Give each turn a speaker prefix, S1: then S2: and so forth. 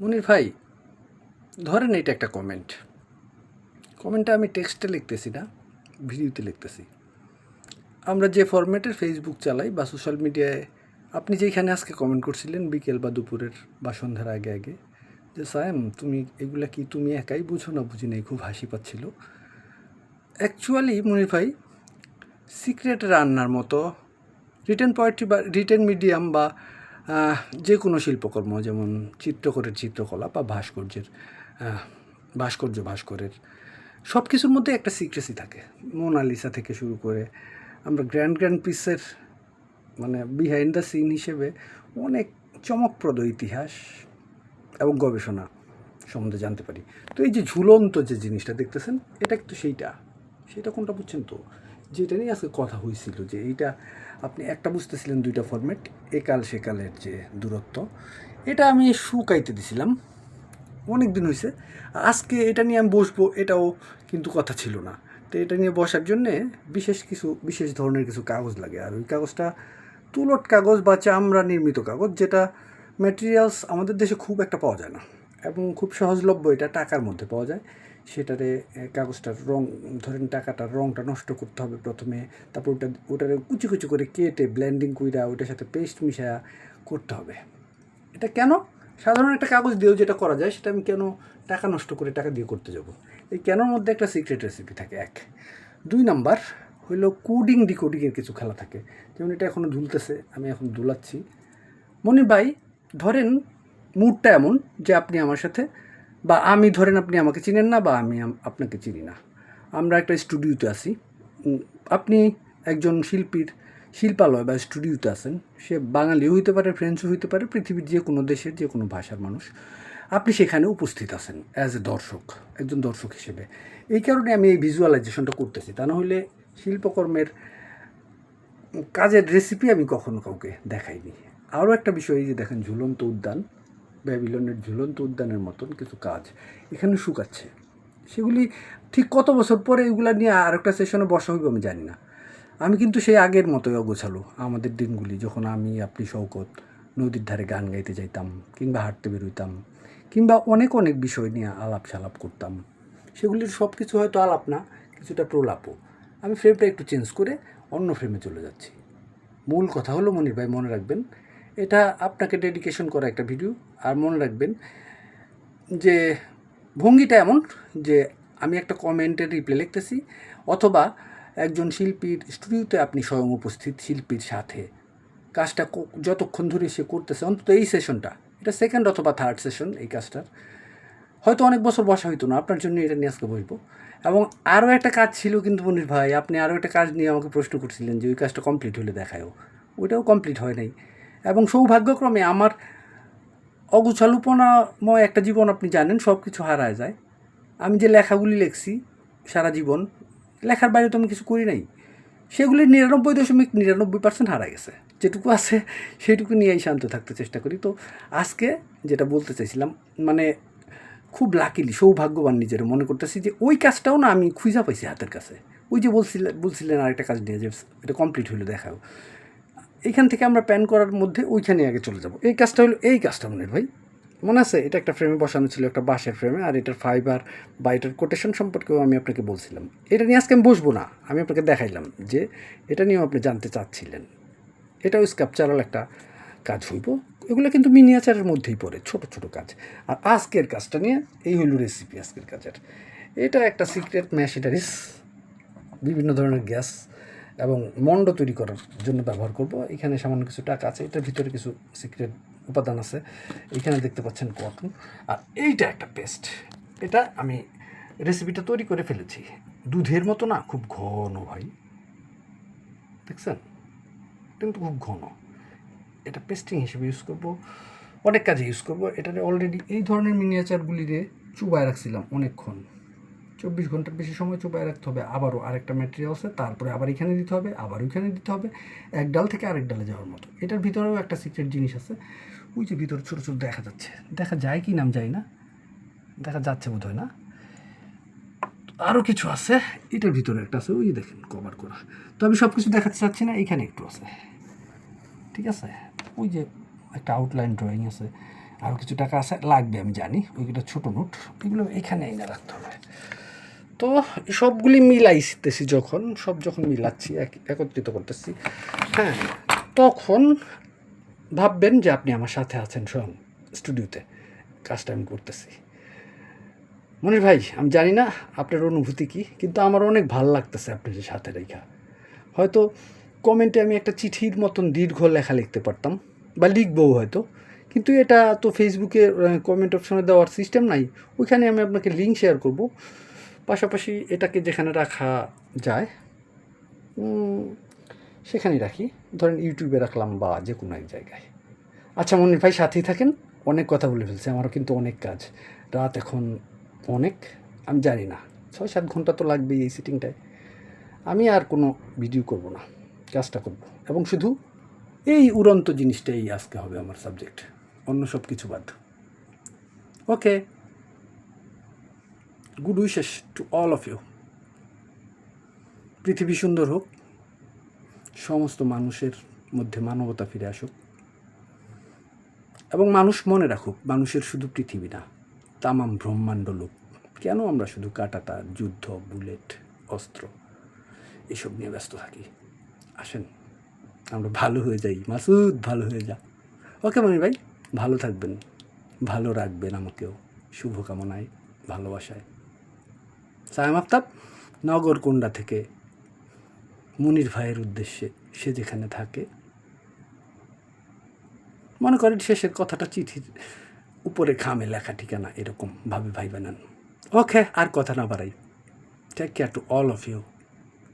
S1: মনির ভাই, ধরেন এটা একটা কমেন্ট কমেন্টটা আমি টেক্সটে লিখতেছি না ভিডিওতে লিখতেছি। আমরা যে ফরম্যাটের ফেসবুক চালাই বা সোশ্যাল মিডিয়ায় আপনি যেখানে আজকে কমেন্ট করছিলেন বিকেল বা দুপুরের বা সন্ধ্যার আগে আগে, যে সায়েম, তুমি এগুলা কি তুমি একাই বুঝো না বুঝি নাই? খুব হাসি পাচ্ছিল। অ্যাকচুয়ালি মনির ভাই সিক্রেট রান্নার মতো রিটেন পোয়েট্রি বা রিটেন মিডিয়াম বা যে কোনো শিল্পকর্ম, যেমন চিত্রকরের চিত্রকলা বা ভাস্কর্যের ভাস্কর্য ভাস্করের সব কিছুর মধ্যে একটা সিক্রেসি থাকে। মোনালিসা থেকে শুরু করে আমরা গ্র্যান্ড গ্র্যান্ড পিসের মানে বিহাইন্ড দ্য সিন হিসেবে অনেক চমকপ্রদ ইতিহাস এবং গবেষণা সম্বন্ধে জানতে পারি। তো এই যে ঝুলন্ত যে জিনিসটা দেখতেছেন, এটা একটু সেইটা। সেটা কোনটা বুঝছেন তো? যেটা নিয়ে আজকে কথা হয়েছিল যে এইটা আপনি একটা বুঝতেছিলেন দুইটা ফরম্যাট একাল সেকালের যে দূরত্ব, এটা আমি শুকাইতে দিছিলাম। অনেক দিন হয়েছে আজকে এটা নিয়ে আমি বসবো, এটাও কিন্তু কথা ছিল না। তো এটা নিয়ে বসার জন্যে বিশেষ কিছু, বিশেষ ধরনের কিছু কাগজ লাগে। আর ওই কাগজটা তুলট কাগজ বা চামড়া নির্মিত কাগজ, যেটা ম্যাটেরিয়ালস আমাদের দেশে খুব একটা পাওয়া যায় না। এবং খুব সহজলভ্য এটা টাকার মধ্যে পাওয়া যায়। সেটারে কাগজটার রং, ধরেন টাকাটার রংটা নষ্ট করতে হবে প্রথমে, তারপর ওটা, ওটারে কুচি কুচি করে কেটে ব্লেন্ডিং কইরা ওটার সাথে পেস্ট মিশায়া করতে হবে। এটা কেন? সাধারণ একটা কাগজ দিয়েও যেটা করা যায়, সেটা আমি কেন টাকা নষ্ট করে টাকা দিয়ে করতে যাব? এই কেনর মধ্যে একটা সিক্রেট রেসিপি থাকে, এক। দুই নাম্বার হইল কোডিং ডিকোডিংয়ের কিছু খেলা থাকে। যেমন এটা এখনও দুলতেছে, আমি এখন দুলাচ্ছি। মনির ভাই, ধরেন মুডটা এমন যে আপনি আমার সাথে বা আমি ধরেন আপনি আমাকে চিনেন না বা আমি আপনাকে চিনি না। আমরা একটা স্টুডিওতে আছি। আপনি একজন শিল্পীর শিল্পালয় বা স্টুডিওতে আছেন। সে বাঙালিও হইতে পারে, ফ্রেঞ্চও হইতে পারে, পৃথিবীর যে কোনো দেশের যে কোনো ভাষার মানুষ। আপনি সেখানে উপস্থিত আছেন অ্যাজ এ দর্শক, একজন দর্শক হিসেবে। এই কারণে আমি এই ভিজুয়ালাইজেশনটা করতেছি। তা না হইলে শিল্পকর্মের কাজের রেসিপি আমি কখনো কাউকে দেখাইনি। আরও একটা বিষয় এই যে দেখেন, ঝুলন্ত উদ্যান। ব্যাবিলনের ঝুলন্ত উদ্যানের মতন কিছু কাজ এখানে শুকাচ্ছে। সেগুলি ঠিক কত বছর পরে এগুলো নিয়ে আর একটা সেশনে বসা হইব আমি জানি না। আমি কিন্তু সেই আগের মতোই অগোছালো। আমাদের দিনগুলি যখন আমি, আপনি শৌকত নদীর ধারে গান গাইতে যাইতাম কিংবা হাঁটতে বেরোইতাম কিংবা অনেক অনেক বিষয় নিয়ে আলাপ সালাপ করতাম, সেগুলির সব কিছু হয়তো আলাপ না, কিছুটা প্রলাপও। আমি ফ্রেমটা একটু চেঞ্জ করে অন্য ফ্রেমে চলে যাচ্ছি। মূল কথা হলো মনির ভাই মনে রাখবেন এটা আপনাকে ডেডিকেশন করা একটা ভিডিও আর মনে রাখবেন যে ভঙ্গিটা এমন যে আমি একটা কমেন্টের রিপ্লাই লিখতেছি, অথবা একজন শিল্পীর স্টুডিওতে আপনি স্বয়ং উপস্থিত শিল্পীর সাথে। কাজটা যতক্ষণ ধরে সে করতেছে, অন্তত এই সেশনটা এটা সেকেন্ড অথবা থার্ড সেশন এই কাজটার। হয়তো অনেক বছর বসা হইতো না, আপনার জন্য এটা নিয়ে আজকে বসবো। এবং আরও একটা কাজ ছিল কিন্তু মনির ভাই, আপনি আরও একটা কাজ নিয়ে আমাকে প্রশ্ন করছিলেন যে ওই কাজটা কমপ্লিট হলে দেখায়ও। ওইটাও কমপ্লিট হয় নাই। এবং সৌভাগ্যক্রমে আমার অগুছালুপনাময় একটা জীবন আপনি জানেন, সব কিছু হারায় যায়। আমি যে লেখাগুলি লেখছি সারা জীবন, লেখার বাইরে তো আমি কিছু করি নাই। সেগুলি নিরানব্বই দশমিক নিরানব্বই পার্সেন্ট হারা গেছে। যেটুকু আছে সেটুকু নিয়েই শান্ত থাকতে চেষ্টা করি। তো আজকে যেটা বলতে চাইছিলাম মানে খুব লাকিলি সৌভাগ্যবান নিজের মনে করতেছি যে ওই কাজটাও না আমি খুঁজা পাইছি হাতের কাছে। ওই যে বলছিলেন বলছিলেন আরেকটা কাজ নিয়ে যে এটা কমপ্লিট হইল, দেখাও। এইখান থেকে আমরা প্যান করার মধ্যে ওইখানে আগে চলে যাব। এই কাজটা হলো এই কাজটা মনে ভাই। মনে আছে? এটা একটা ফ্রেমে বসানো ছিল, একটা বাঁশের ফ্রেমে আর এটার ফাইবার বা এটার কোটেশন সম্পর্কেও আমি আপনাকে বলছিলাম। এটা নিয়ে আজকে আমি বসবো না, আমি আপনাকে দেখাইলাম যে এটা নিয়েও আপনি জানতে চাচ্ছিলেন। এটাও স্ক্যাপচারাল একটা কাজ হইব। এগুলো কিন্তু মিনিয়েচারের মধ্যেই পড়ে, ছোট ছোট কাজ। আর আজকের কাজটা নিয়ে এই হইল রেসিপি আজকের কাজের। এটা একটা সিক্রেট ম্যাশিনারিস বিভিন্ন ধরনের গ্যাস এবং মন্ড তৈরি করার জন্য ব্যবহার করব। এখানে সামান্য কিছু টাকা আছে, এটার ভিতরে কিছু সিক্রেট উপাদান আছে। এখানে দেখতে পাচ্ছেন কটন আর এইটা একটা পেস্ট এটা আমি রেসিপিটা তৈরি করে ফেলেছি। দুধের মতো না, খুব ঘন ভাই। দেখছেন? কিন্তু খুব ঘন। এটা পেস্টিং হিসেবে ইউজ করব। অনেক কাজে ইউজ করব। এটাতে অলরেডি এই ধরনের মিনিয়েচারগুলিরে চুবায় রাখছিলাম অনেকক্ষণ। চব্বিশ ঘণ্টার বেশি সময় চুপায় রাখতে হবে। আবারও আরেকটা ম্যাটেরিয়ালসে তারপরে আবার এখানে দিতে হবে, আবার ওইখানে দিতে হবে। এক ডাল থেকে আরেক ডালে যাওয়ার মতো। এটার ভিতরেও একটা সিক্রেট জিনিস আছে। ওই যে ভিতরে ছোটো ছোটো দেখা যাচ্ছে। দেখা যায় কি নাম যায় না। দেখা যাচ্ছে বোধ হয় না। আরও কিছু আছে। এটার ভিতরে একটা আছে, ওই দেখেন কভার করা। তো আমি সব কিছু দেখাতে চাচ্ছি না, এখানে একটু আছে। ঠিক আছে? ওই যে একটা আউটলাইন ড্রয়িং আছে। আরও কিছু টাকা আছে, লাগবে আমি জানি। ওইগুলো ছোটো নোট। এগুলো এখানে এনে রাখতে হবে। তো সবগুলি মিলাইতেছি যখন, সব যখন মিলাচ্ছি, এক- একত্রিত করতেছি হ্যাঁ তখন ভাববেন যে আপনি আমার সাথে আছেন স্বয়ং স্টুডিওতে কাজটা আমি করতেছি। মনির ভাই, আমি জানি না আপনার অনুভূতি কি, কিন্তু আমার অনেক ভালো লাগতেছে আপনার সাথে রেখা। হয়তো কমেন্টে আমি একটা চিঠির মতন দীর্ঘ লেখা লিখতে পারতাম, বা লিখবও হয়তো, কিন্তু এটা তো ফেসবুকে কমেন্ট অপশনে দেওয়ার সিস্টেম নাই, ওইখানে আমি আপনাকে লিঙ্ক শেয়ার করব। পাশাপাশি এটাকে যেখানে রাখা যায় সেখানেই রাখি। ধরেন ইউটিউবে রাখলাম বা যে কোনো এক জায়গায়। আচ্ছা মনির ভাই সাথেই থাকেন? অনেক কথা বলে ফেলছে, আমারও কিন্তু অনেক কাজ। রাত এখন অনেক, আমি জানি না। ছয় সাত ঘণ্টা তো লাগবেই এই সিটিংটায় আমি আর কোনো ভিডিও করব না, কাজটা করব। এবং শুধু এই উড়ন্ত জিনিসটাই আজকে হবে আমার সাবজেক্ট অন্য সব কিছু বাদ। Okay good wishes to all of you. পৃথিবী সুন্দর হোক, সমস্ত মানুষের মধ্যে মানবতা ফিরে আসুক। এবং মানুষ মনে রাখুক, মানুষের শুধু পৃথিবী না, তামাম ব্রহ্মাণ্ড লোক, কেন আমরা শুধু কাটাতা যুদ্ধ, বুলেট, অস্ত্র, এসব নিয়ে ব্যস্ত থাকি? আসেন, আমরা ভালো হয়ে যাই, মাসুদ ভালো হয়ে যা। ওকে মনির ভাই, ভালো থাকবেন, ভালো রাখবেন আমাকেও। শুভকামনায়, ভালোবাসায়। সায়াম আফতাব নগরকুণ্ডা থেকে মুনির ভাইয়ের উদ্দেশ্যে সে যেখানে থাকে। মনে করেন শেষের কথাটা চিঠির উপরে খামে লেখা ঠিকানা এরকম ভাবে ভাই বানান ওকে, আর কথা না বাড়াই। Take care to all of you